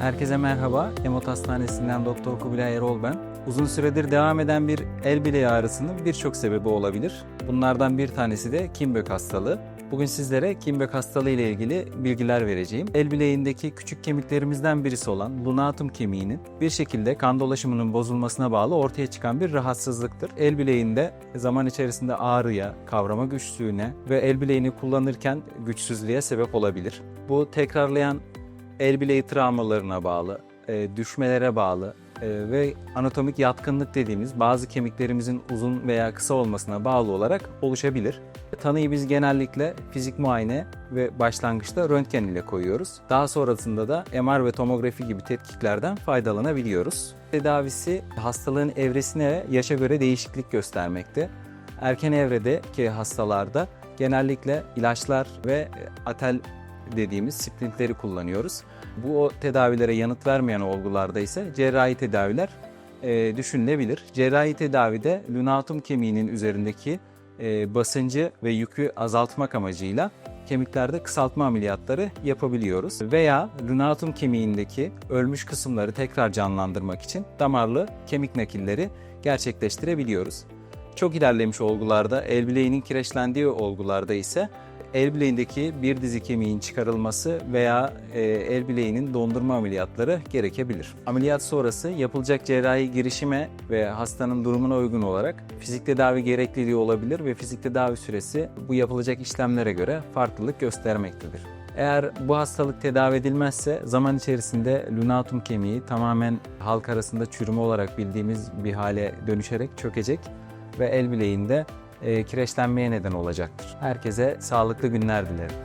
Herkese merhaba. Emot Hastanesi'nden Doktor Kubilay Erol ben. Uzun süredir devam eden bir el bileği ağrısının birçok sebebi olabilir. Bunlardan bir tanesi de Kimbök hastalığı. Bugün sizlere Kimbök hastalığı ile ilgili bilgiler vereceğim. El bileğindeki küçük kemiklerimizden birisi olan lunatum kemiğinin bir şekilde kan dolaşımının bozulmasına bağlı ortaya çıkan bir rahatsızlıktır. El bileğinde zaman içerisinde ağrıya, kavrama güçlüğüne ve el bileğini kullanırken güçsüzlüğe sebep olabilir. Bu tekrarlayan el bileği travmalarına bağlı, e, düşmelere bağlı e, ve anatomik yatkınlık dediğimiz bazı kemiklerimizin uzun veya kısa olmasına bağlı olarak oluşabilir. Tanıyı biz genellikle fizik muayene ve başlangıçta röntgen ile koyuyoruz. Daha sonrasında da MR ve tomografi gibi tetkiklerden faydalanabiliyoruz. Tedavisi hastalığın evresine ve yaşa göre değişiklik göstermekte. Erken evredeki hastalarda genellikle ilaçlar ve atel dediğimiz splintleri kullanıyoruz. Bu o tedavilere yanıt vermeyen olgularda ise cerrahi tedaviler e, düşünülebilir. Cerrahi tedavide lunatum kemiğinin üzerindeki e, basıncı ve yükü azaltmak amacıyla kemiklerde kısaltma ameliyatları yapabiliyoruz. Veya lunatum kemiğindeki ölmüş kısımları tekrar canlandırmak için damarlı kemik nakilleri gerçekleştirebiliyoruz. Çok ilerlemiş olgularda, el bileğinin kireçlendiği olgularda ise el bileğindeki bir dizi kemiğin çıkarılması veya e, el bileğinin dondurma ameliyatları gerekebilir. Ameliyat sonrası yapılacak cerrahi girişime ve hastanın durumuna uygun olarak fizik tedavi gerekliliği olabilir ve fizik tedavi süresi bu yapılacak işlemlere göre farklılık göstermektedir. Eğer bu hastalık tedavi edilmezse zaman içerisinde lunatum kemiği tamamen halk arasında çürüme olarak bildiğimiz bir hale dönüşerek çökecek ve el bileğinde kireçlenmeye neden olacaktır. Herkese sağlıklı günler dilerim.